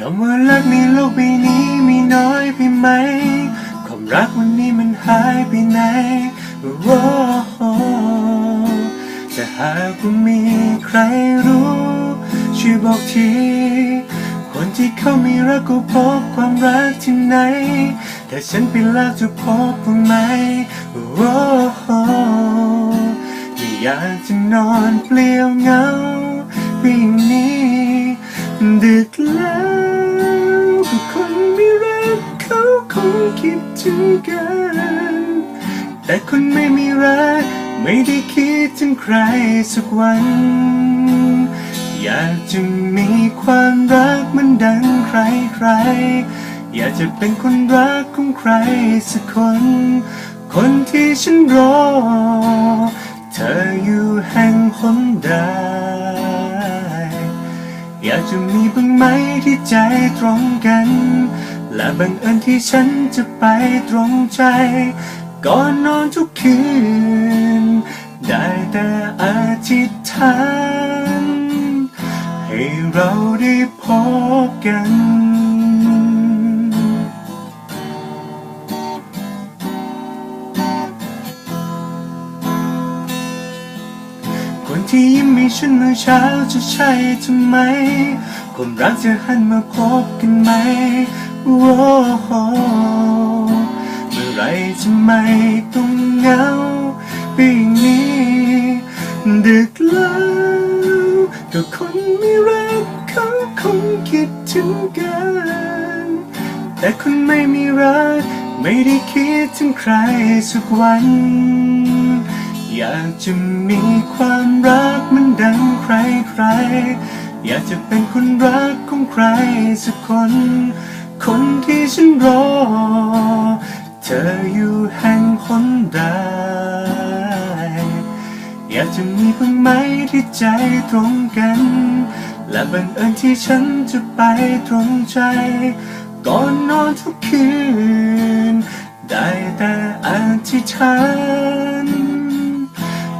คำว่ารักในโลกใบนี้มีน้อยไปไหม ความรักวันนี้มันหายไปไหนโอ้โหแต่หากว่ามีใครรู้ ช่วยบอกทีคนที่เขามีรักก็พบความรักที่ไหน แต่ฉันไปแล้วจะพบบ้างไหมโอ้โหไม่อยากจะนอนเปลี่ยวเหงาเพีนี้ดึก คิดถึงกัน แต่คนไม่มีรัก ไม่ได้คิดถึงใครสักวัน อยากจะมีความรักมันดังใครใครๆอยากจะเป็นคนรักของใครสักคน คนที่ฉันรอ เธออยู่แห่งหนใดอยากจะมีบ้างไหมที่ใจตรงกัน และบังเอิญที่ฉันจะไปตรงใจ ก่อนนอนทุกคืน ได้แต่อธิษฐาน ให้เราได้พบกันคนที่ยิ้มให้ฉันเมื่อเช้าจะใช่ทำไม คนรักจะหันมาพบกันไหม โอ้โหเมื่อไรจะไม่ต้องเหงาไปอย่างนี้ ดึกแล้วก็คนไม่รักเขาคงคิดถึงกัน แต่คนไม่มีรัก ไม่ได้คิดถึงใครสักวัน อยากจะมีความรักมันดังใครใครๆอยากจะเป็นคนรักของใครสักคน คนที่ฉันรอ เธออยู่แห่งหนใดอยากจะมีบ้างไหมที่ใจตรงกัน และบังเอิญที่ฉันจะไปตรงใจ ก่อนนอนทุกคืน ได้แต่อธิษฐาน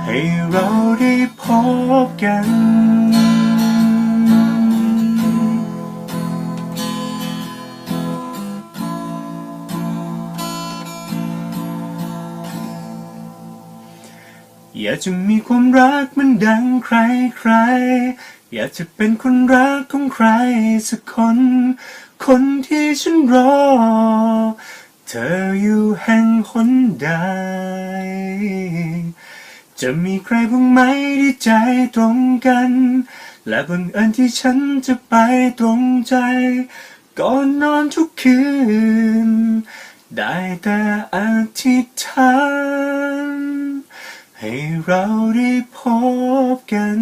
ให้เราได้พบกัน อยากจะมีความรักมันดังใครใครๆอยากจะเป็นคนรักของใครสักคน คนที่ฉันรอ เธออยู่แห่งหนใด จะมีใครบ้างไหมที่ใจตรงกัน และบังเอิญที่ฉันจะไปตรงใจ ก่อนนอนทุกคืน ได้แต่อธิษฐาน เราได้พบกัน